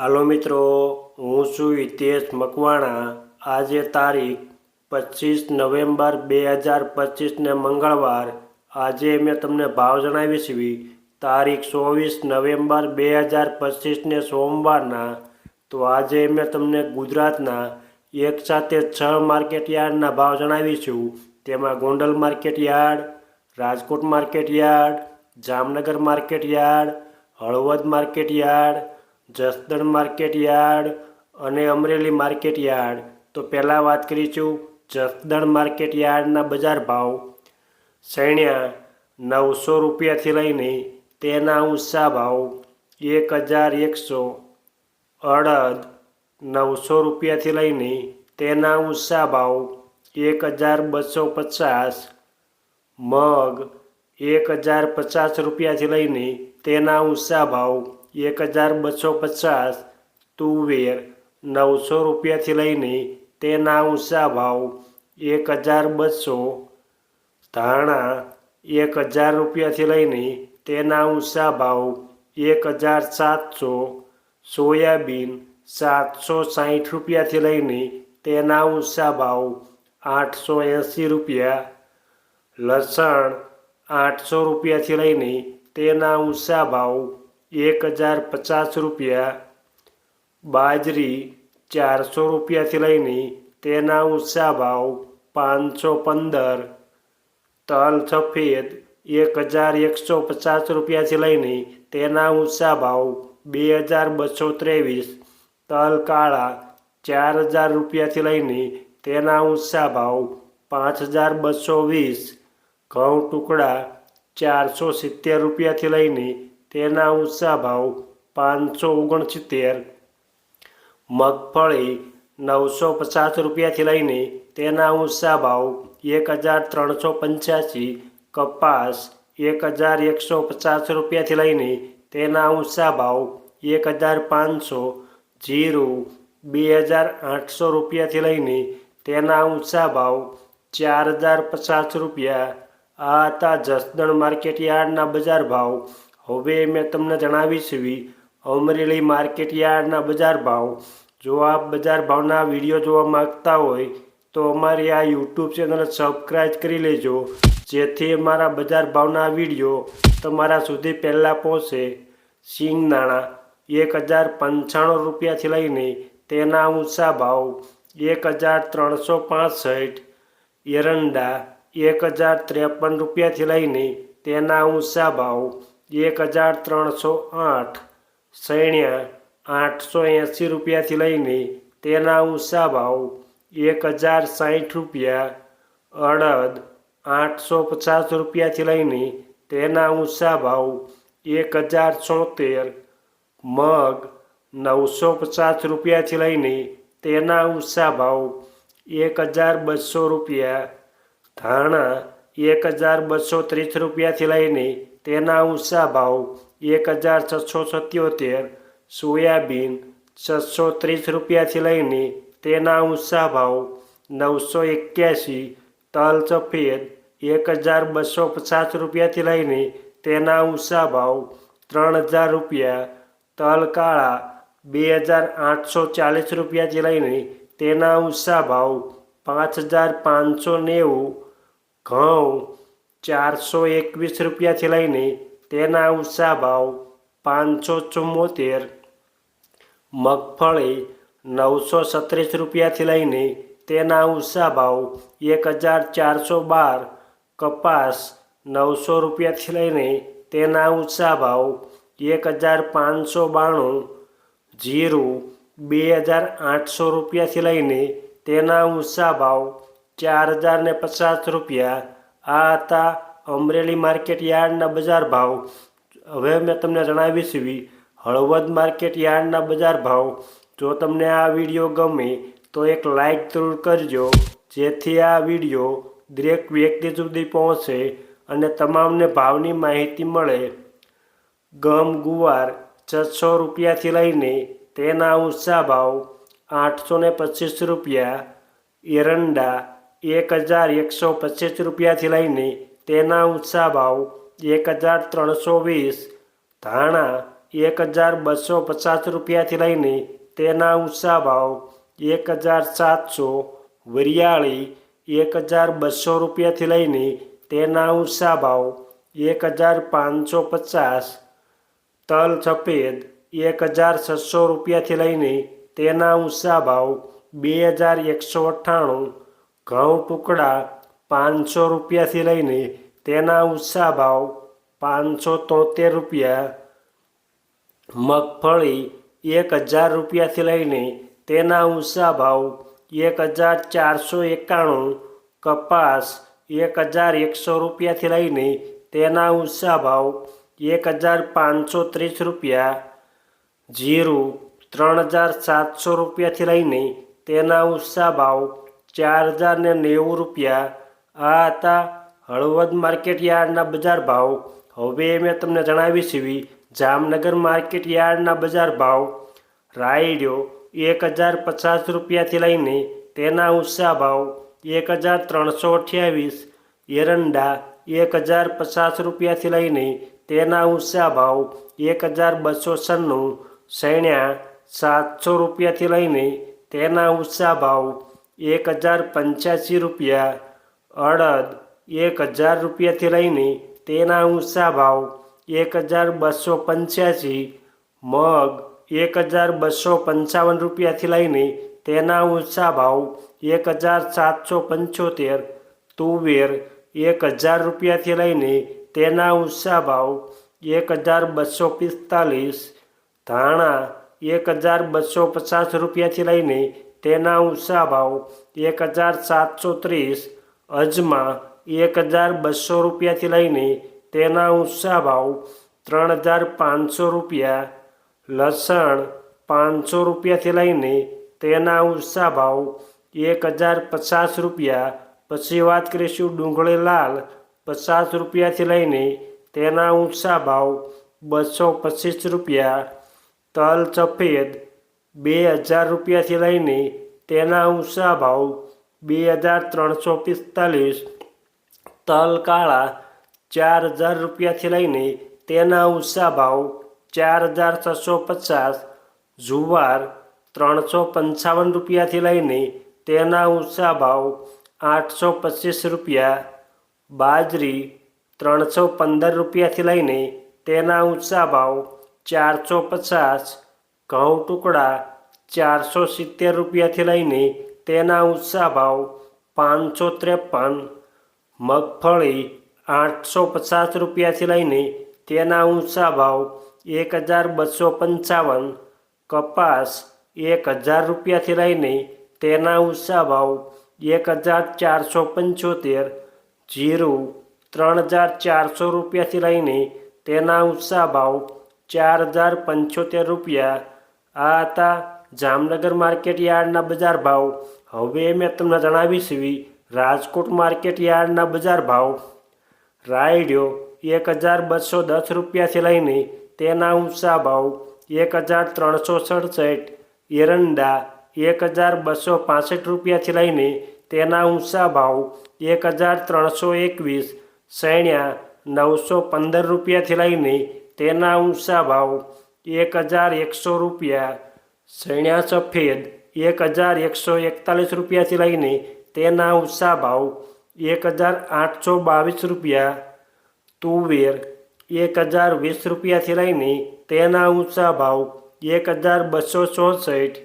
હાલો મિત્રો, હું છું હિતેશ મકવાણા. આજે તારીખ પચીસ નવેમ્બર બે હજાર પચીસને મંગળવાર. આજે મેં તમને ભાવ જણાવી છે. તારીખ ચોવીસ નવેમ્બર બે હજાર પચીસને સોમવારના. તો આજે મેં તમને ગુજરાતના એક સાથે છ માર્કેટ યાર્ડના ભાવ જણાવીશું તેમાં Gondal market yard, Rajkot market yard, Jamnagar market yard Halvad market yard Jasdan market yard અને અમરેલી માર્કેટ યાર્ડ. તો પહેલાં વાત કરીશું જસદણ માર્કેટ યાર્ડના બજાર ભાવ. સૈણ્યા નવસો રૂપિયાથી લઈને તેના ઊંચા ભાવ એક હજાર એકસો અડદ નવસો રૂપિયાથી લઈને તેના ઊંચા ભાવ એક હજાર બસો પચાસ. મગ એક હજાર પચાસ રૂપિયાથી લઈને તેના ઊંચા ભાવ એક હજાર બસો પચાસ તુવેર નવસો રૂપિયાથી લઈને તેના ઊંચા ભાવ એક હજાર બસો, ધાણા એક હજાર રૂપિયાથી લઈને તેના ઊંચા ભાવ એક હજાર સાતસો, સોયાબીન સાતસો સાઠ રૂપિયાથી લઈને તેના ઊંચા ભાવ આઠસો એંસી રૂપિયા, લસણ આઠસો રૂપિયાથી લઈને તેના ઊંચા ભાવ એક હજાર પચાસ રૂપિયા. બાજરી ચારસો રૂપિયાથી લઈને તેના ઊંચા ભાવ પાંચસો પંદર. તલ સફેદ એક હજાર એકસો પચાસ રૂપિયાથી લઈને તેના ઊંચા ભાવ બે હજાર બસો ત્રેવીસ. તલ કાળા ચાર હજાર રૂપિયાથી લઈને તેના ઊંચા ભાવ પાંચ હજાર બસો વીસ. ઘઉં ટુકડા ચારસો સિત્તેર રૂપિયાથી લઈને તેના ઊંચા ભાવ પાંચસો ઓગણસિત્તેર. મગફળી નવસો પચાસ રૂપિયાથી લઈને તેના ઊંચા ભાવ એક હજાર ત્રણસો પંચ્યાસી. કપાસ એક હજાર એકસો પચાસ રૂપિયાથી લઈને તેના ઊંચા ભાવ એક હજાર પાંચસો. જીરું બે હજાર આઠસો રૂપિયાથી લઈને તેના ઊંચા ભાવ ચાર હજાર પચાસ રૂપિયા. આ હતા જસદણ માર્કેટ યાર્ડના બજાર ભાવ હવે મેં તમને જણાવી છે અમરેલી માર્કેટ યાર્ડના બજાર ભાવ. જો આપ બજાર ભાવના વીડિયો જોવા માગતા હોય તો અમારી આ યુટ્યુબ ચેનલ સબસ્ક્રાઈબ કરી લેજો, જેથી અમારા બજાર ભાવના વીડિયો તમારા સુધી પહેલાં પહોંચે. સિંગદાણા એક હજાર પંચાણું રૂપિયાથી લઈને તેના ઊંચા ભાવ એક હજાર ત્રણસો પાસઠ. એરંડા એક હજાર ત્રેપન રૂપિયાથી લઈને તેના ઊંચા ભાવ. એક હજાર ત્રણસો આઠ, સૈણ્યા આઠસો એંસી રૂપિયાથી લઈને તેના ઊંચા ભાવ એક હજાર સાહીઠ રૂપિયા, અડદ આઠસો પચાસ રૂપિયાથી લઈને તેના ઊંચા ભાવ એક હજાર છોતેર, મગ નવસો પચાસ રૂપિયાથી લઈને તેના ઊંચા ભાવ એક હજાર બસો રૂપિયા, ધાણા એક હજાર બસો ત્રીસ રૂપિયાથી લઈને તેના ઊંચા ભાવ એક હજાર છસો સત્યોતેર, સોયાબીન છસો ત્રીસ રૂપિયાથી લઈને તેના ઊંચા ભાવ નવસો એક્યાસી, તલ સફેદ એક હજાર બસો પચાસ રૂપિયાથી લઈને તેના ઊંચા ભાવ ત્રણ હજાર રૂપિયા, તલ કાળા બે હજાર આઠસો ચાલીસ રૂપિયાથી લઈને તેના ઊંચા ભાવ પાંચ હજાર પાંચસો નેવું, ઘઉં ચારસો એકવીસ રૂપિયાથી લઈને તેના ઊંચા ભાવ પાંચસો ચુમ્મોતેર, મગફળી નવસો સત્રીસ રૂપિયાથી લઈને તેના ઊંચા ભાવ એક હજાર ચારસો બાર, કપાસ નવસો રૂપિયાથી લઈને તેના ઊંચા ભાવ એક હજાર પાંચસો બાણું, જીરું બે હજાર આઠસો રૂપિયાથી લઈને તેના ઊંચા ભાવ ચાર હજાર ને પચાસ રૂપિયા આ હતા અમરેલી માર્કેટ યાર્ડના બજાર ભાવ. હવે મેં તમને જણાવી જણાવીશ હળવદ માર્કેટ યાર્ડના બજાર ભાવ. જો તમને આ વીડિયો ગમે, તો એક લાઈક જરૂર કરજો, જેથી આ વીડિયો દરેક વ્યક્તિ સુધી પહોંચે અને તમામને ભાવની માહિતી મળે. ગમ, ગુવાર, છસો રૂપિયાથી લઈને તેના ઊંચા ભાવ આઠસો પચીસ રૂપિયા, એરંડા એક હજાર એકસો પચીસ રૂપિયાથી લઈને તેના ઊંચા ભાવ એક હજાર ત્રણસો વીસ, ધાણા એક હજાર બસો પચાસ રૂપિયાથી લઈને તેના ઊંચા ભાવ એક હજાર સાતસો, વરિયાળી એક હજાર બસો રૂપિયાથી લઈને તેના ઊંચા ભાવ એક હજાર પાંચસો પચાસ, તલ સફેદ એક હજાર છસો રૂપિયાથી લઈને તેના ઊંચા ભાવ બે હજાર એકસો અઠ્ઠાણું ઘઉં ટુકડા પાંચસો રૂપિયાથી લઈને તેના ઊંચા ભાવ પાંચસો તોતેર રૂપિયા, મગફળી એક હજાર રૂપિયાથી લઈને તેના ઊંચા ભાવ એક હજાર ચારસો એકાણું, કપાસ એક હજાર એકસો રૂપિયાથી લઈને તેના ઊંચા ભાવ એક હજાર પાંચસો ત્રીસ રૂપિયા, જીરું ત્રણ હજાર સાતસો રૂપિયાથી લઈને તેના ઊંચા ભાવ ચાર હજાર ને નેવું રૂપિયા. આ હતા હળવદ માર્કેટ યાર્ડના બજાર ભાવ. હવે મેં તમને જણાવી સીવી, જામનગર માર્કેટ યાર્ડના બજાર ભાવ. રાયડ્યો એક હજાર પચાસ રૂપિયાથી લઈને તેના ઊંચા ભાવ એક હજાર ત્રણસો અઠ્યાવીસ એરંડા એક હજાર પચાસ રૂપિયાથી લઈને તેના ઊંચા ભાવ એક હજાર બસો છન્નું સૈણ્યા સાતસો રૂપિયાથી લઈને તેના ઊંચા ભાવ એક હજાર પંચ્યાસી રૂપિયા, અડદ એક હજાર રૂપિયાથી લઈને તેના ઊંચા ભાવ એક હજાર બસો પંચ્યાસી, મગ એક હજાર બસો પંચાવન રૂપિયાથી લઈને તેના ઊંચા ભાવ એક હજાર સાતસો પંચોતેર, તુવેર એક હજાર રૂપિયાથી લઈને તેના ઊંચા ભાવ એક હજાર બસો પિસ્તાલીસ, ધાણા એક હજાર બસો પચાસ રૂપિયાથી લઈને તેના ઊંચા ભાવ એક હજાર સાતસો ત્રીસ, અજમા એક હજાર બસો રૂપિયાથી લઈને તેના ઊંચા ભાવ ત્રણ હજાર પાંચસો રૂપિયા, લસણ પાંચસો રૂપિયાથી લઈને તેના ઊંચા ભાવ એક હજાર પચાસ રૂપિયા, પછી વાત કરીશું ડુંગળી લાલ પચાસ રૂપિયાથી લઈને તેના ઊંચા ભાવ બસો પચીસ રૂપિયા, તલ સફેદ બે હજાર રૂપિયાથી લઈને તેના ઊંચા ભાવ બે હજાર ત્રણસો પિસ્તાલીસ તલ કાળા ચાર હજાર રૂપિયાથી લઈને તેના ઊંચા ભાવ ચાર હજાર છસો પચાસ જુવાર ત્રણસો પંચાવન રૂપિયાથી લઈને તેના ઊંચા ભાવ આઠસો પચીસ રૂપિયા બાજરી ત્રણસો પંદર રૂપિયાથી લઈને તેના ઊંચા ભાવ ચારસો પચાસ ઘઉં ટુકડા ચારસો સિત્તેર રૂપિયાથી લઈને તેના ઊંચા ભાવ પાંચસો ત્રેપન, મગફળી આઠસો પચાસ રૂપિયાથી લઈને તેના ઊંચા ભાવ એક હજાર બસો પંચાવન, કપાસ એક હજાર રૂપિયાથી લઈને તેના ઊંચા ભાવ એક હજાર ચારસો પંચોતેર, જીરું ત્રણ હજાર ચારસો રૂપિયાથી લઈને તેના ઊંચા ભાવ ચાર હજાર પંચોતેર રૂપિયા આ હતા જામનગર માર્કેટ યાર્ડના બજાર ભાવ. હવે મેં તમને જણાવી સીવી રાજકોટ માર્કેટ યાર્ડના બજાર ભાવ. રાયડ્યો એક હજાર બસો દસ રૂપિયાથી લઈને તેના ઊંચા ભાવ એક હજાર ત્રણસો સડસઠ. એરંડા એક હજાર બસો પાસઠ રૂપિયાથી લઈને તેના ઊંચા ભાવ એક હજાર ત્રણસો એકવીસ. સૈણ્યા નવસો પંદર રૂપિયાથી લઈને તેના ઊંચા ભાવ એક હજાર એકસો રૂપિયા. સૈણ્યા સફેદ એક હજાર એકસો એકતાલીસ રૂપિયાથી લઈને તેના ઊંચા ભાવ, એક હજાર આઠસો બાવીસ રૂપિયા. તુવેર, એક હજાર વીસ રૂપિયાથી લઈને તેના ઊંચા ભાવ, એક હજાર બસો ચોસઠ.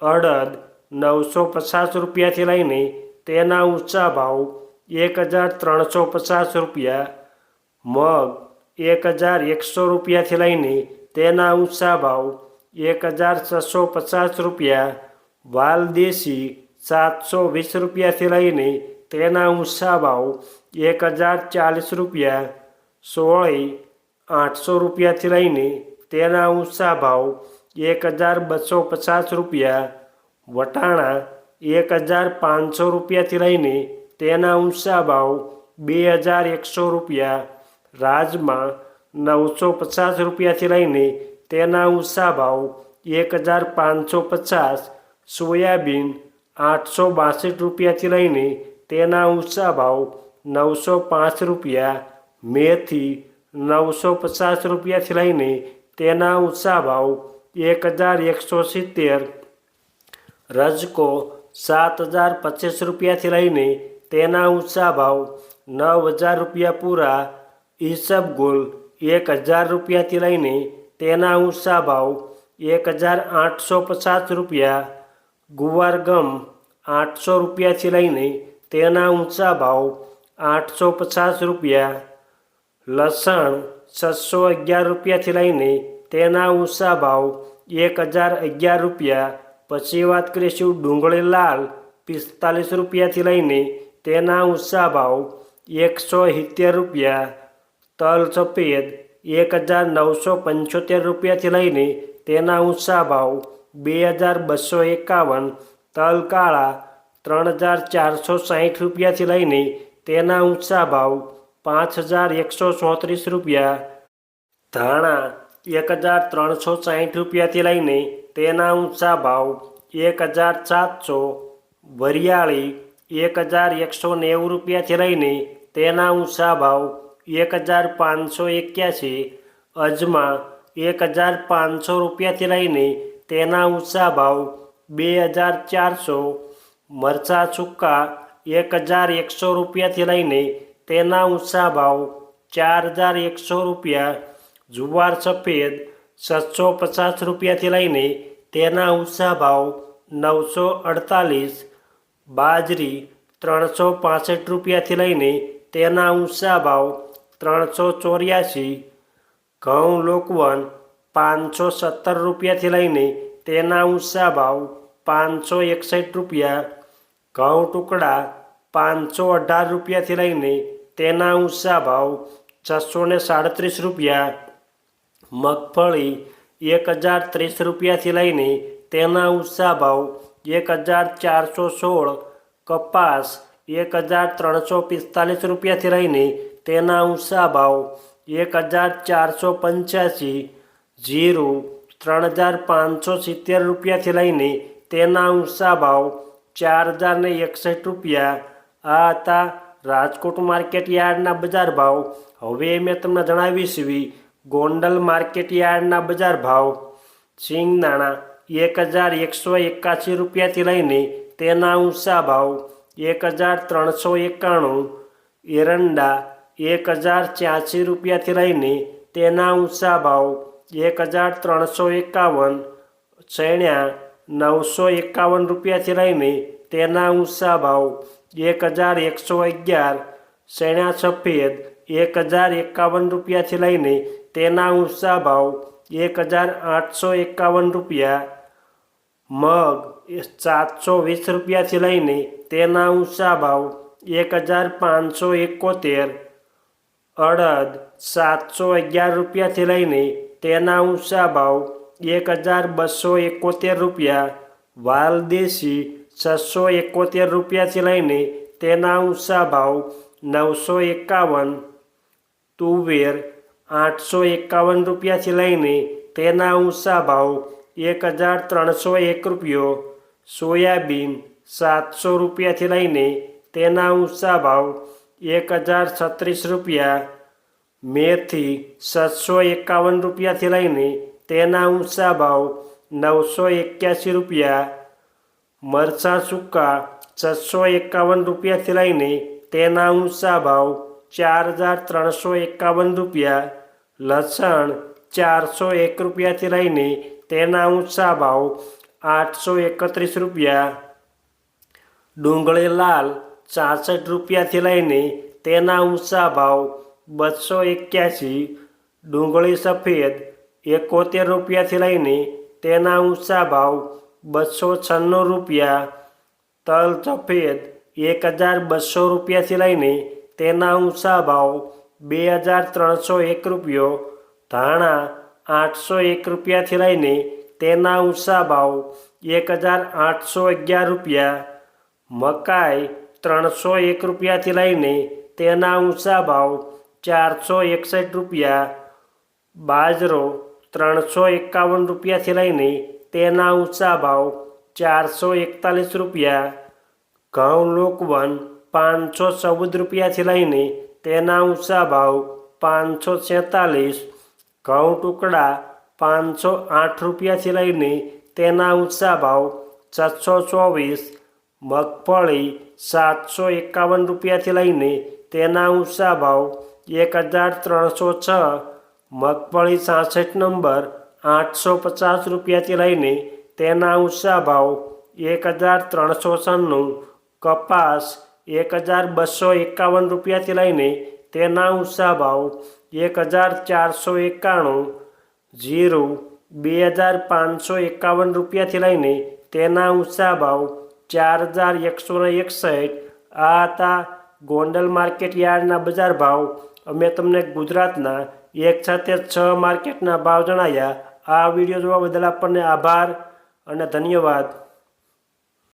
અડદ, નવસો પચાસ રૂપિયાથી લઈને તેના ઊંચા ભાવ, એક હજાર ત્રણસો પચાસ રૂપિયા. મગ, એક હજાર એકસો રૂપિયાથી લઈને તેના ઊંચા ભાવ એક હજાર છસો પચાસ રૂપિયા વાલ દેશી સાતસો વીસ રૂપિયાથી લઈને તેના ઊંચા ભાવ એક હજાર ચાલીસ રૂપિયા, સોળી આઠસો રૂપિયાથી લઈને તેના ઊંચા ભાવ એક હજાર બસો પચાસ રૂપિયા, વટાણા એક હજાર પાંચસો રૂપિયાથી લઈને તેના ઊંચા ભાવ બે હજાર એકસો રૂપિયા, રાજમા નવસો પચાસ રૂપિયાથી લઈને તેના ઊંચા ભાવ એક હજાર પાંચસો પચાસ, સોયાબીન આઠસો બાસઠ રૂપિયાથી લઈને તેના ઊંચા ભાવ નવસો પાંચ રૂપિયા, મેથી નવસો પચાસ રૂપિયાથી લઈને તેના ઊંચા ભાવ એક હજાર એકસો સિત્તેર, રજકો સાત હજાર પચીસ રૂપિયાથી લઈને તેના ઊંચા ભાવ નવ હજાર રૂપિયા પૂરા, ઈસબગુલ એક હજાર રૂપિયાથી લઈને તેના ઊંચા ભાવ એક હજાર આઠસો પચાસ રૂપિયા, ગુવાર ગમ આઠસો રૂપિયાથી લઈને તેના ઊંચા ભાવ આઠસો પચાસ રૂપિયા, લસણ છસો અગિયાર રૂપિયાથી લઈને તેના ઊંચા ભાવ એક હજાર અગિયાર રૂપિયા, પછી વાત કરીશું ડુંગળી લાલ પિસ્તાલીસ રૂપિયાથી લઈને તેના ઊંચા ભાવ એકસો સિત્તેર રૂપિયા તલ સફેદ એક હજાર નવસો પંચોતેર રૂપિયાથી લઈને તેના ઊંચા ભાવ બે હજાર બસો એકાવન, તલ કાળા ત્રણ હજાર ચારસો સાહીઠ રૂપિયાથી લઈને તેના ઊંચા ભાવ પાંચ હજાર એકસો ચોત્રીસ રૂપિયા, ધાણા એક હજાર ત્રણસો સાહીઠ રૂપિયાથી લઈને તેના ઊંચા ભાવ એક હજાર સાતસો, વરિયાળી એક હજાર એકસો નેવું રૂપિયાથી લઈને તેના ઊંચા ભાવ એક હજાર પાંચસો એક્યાસી, અજમા એક હજાર પાંચસો રૂપિયાથી લઈને તેના ઊંચા ભાવ બે હજાર ચારસો, મરચાં સુક્કા એક હજાર એકસો રૂપિયાથી લઈને તેના ઊંચા ભાવ ચાર હજાર એકસો રૂપિયા, જુવાર સફેદ સાતસો પચાસ રૂપિયાથી લઈને તેના ઊંચા ભાવ નવસો અડતાલીસ, બાજરી ત્રણસો પાસઠ રૂપિયાથી લઈને તેના ઊંચા ભાવ ત્રણસો ચોર્યાસી, ઘઉં લોકવન પાંચસો સત્તર રૂપિયાથી લઈને તેના ઊંચા ભાવ પાંચસો એકસઠ રૂપિયા, ઘઉં ટુકડા પાંચસો અઢાર રૂપિયાથી લઈને તેના ઊંચા ભાવ છસો ને સાડત્રીસ રૂપિયા, મગફળી એક હજાર ત્રીસ રૂપિયાથી લઈને તેના ઊંચા ભાવ એક હજાર ચારસો સોળ, કપાસ એક હજાર ત્રણસો પિસ્તાલીસ રૂપિયાથી લઈને તેના ઊંચા ભાવ એક હજાર ચારસો પંચ્યાસી જીરું ત્રણ હજાર પાંચસો સિત્તેર રૂપિયાથી લઈને તેના ઊંચા ભાવ ચાર હજાર ને એકસઠ રૂપિયા. આ હતા રાજકોટ માર્કેટ યાર્ડના બજાર ભાવ. હવે મેં તમને જણાવીશ એવી ગોંડલ માર્કેટ યાર્ડના બજાર ભાવ. સિંગદાણા એક હજાર એકસો એકાસી રૂપિયાથી લઈને તેના ઊંચા ભાવ એક હજાર ત્રણસો એકાણું. એરંડા એક હજાર છ્યાસી રૂપિયાથી લઈને તેના ઊંચા ભાવ એક હજાર ત્રણસો એકાવન ચણ્યા નવસો એકાવન રૂપિયાથી લઈને તેના ઊંચા ભાવ એક હજાર એકસો અગિયાર ચણ્યા સફેદ એક હજાર એકાવન રૂપિયાથી લઈને તેના ઊંચા ભાવ એક હજાર આઠસો એકાવન રૂપિયા, મગ સાતસો વીસ રૂપિયાથી લઈને તેના ઊંચા ભાવ એક હજાર પાંચસો એકોતેર અડદ સાતસો અગિયાર રૂપિયાથી લઈને તેના ઊંચા ભાવ એક હજાર બસો એકોતેર રૂપિયા વાલદેશી છસો એકોતેર રૂપિયાથી લઈને તેના ઊંચા ભાવ નવસો એકાવન, તુવેર આઠસો એકાવન રૂપિયાથી લઈને તેના ઊંચા ભાવ એક હજાર ત્રણસો એક રૂપિયો, સોયાબીન સાતસો રૂપિયાથી લઈને તેના ઊંચા ભાવ એક હજાર છત્રીસ રૂપિયા મેથી સાતસો એકાવન રૂપિયાથી લઈને તેના ઊંચા ભાવ નવસો એક્યાસી રૂપિયા મરચાં સૂકા છસો એકાવન રૂપિયાથી લઈને તેના ઊંચા ભાવ ચાર હજાર ત્રણસો એકાવન રૂપિયા લસણ ચારસો એક રૂપિયાથી લઈને તેના ઊંચા ભાવ આઠસો એકત્રીસ રૂપિયા ડુંગળી લાલ છાસઠ રૂપિયાથી લઈને તેના ઊંચા ભાવ બસો એક્યાસી, ડુંગળી સફેદ એકોતેર રૂપિયાથી લઈને તેના ઊંચા ભાવ બસો છન્નું રૂપિયા, તલ સફેદ એક હજાર બસો રૂપિયાથી લઈને તેના ઊંચા ભાવ બે હજાર ત્રણસો એક રૂપિયો, ધાણા આઠસો એક રૂપિયાથી લઈને તેના ઊંચા ભાવ એક હજાર આઠસો અગિયાર રૂપિયા, મકાઈ ત્રણસો એક રૂપિયાથી લઈને તેના ઊંચા ભાવ ચારસો એકસઠ રૂપિયા, બાજરો ત્રણસો એકાવન રૂપિયાથી લઈને તેના ઊંચા ભાવ ચારસો એકતાલીસ રૂપિયા, ઘઉં લોકવન પાંચસો ચૌદ રૂપિયાથી લઈને તેના ઊંચા ભાવ પાંચસો છેતાલીસ, ઘઉં ટુકડા પાંચસો આઠ રૂપિયાથી લઈને તેના ઊંચા ભાવ છસો ચોવીસ મગફળી સાતસો એકાવન રૂપિયાથી લઈને તેના ઊંચા ભાવ એક હજાર ત્રણસો છ, મગફળી સાસઠ નંબર આઠસો પચાસ રૂપિયાથી લઈને તેના ઊંચા ભાવ એક હજાર ત્રણસો છન્નું, કપાસ એક હજાર બસો એકાવન રૂપિયાથી લઈને તેના ઊંચા ભાવ એક હજાર ચારસો એકાણું, જીરું બે હજાર પાંચસો એકાવન રૂપિયાથી લઈને તેના ઊંચા ભાવ ચાર હજાર એકસો ને એકસઠ. આ હતા ગોંડલ માર્કેટ યાર્ડના બજાર ભાવ. અમે તમને ગુજરાતના એક સાથે છ માર્કેટના ભાવ જણાવ્યા આ વીડિયો જોવા બદલ આપણને આભાર અને ધન્યવાદ.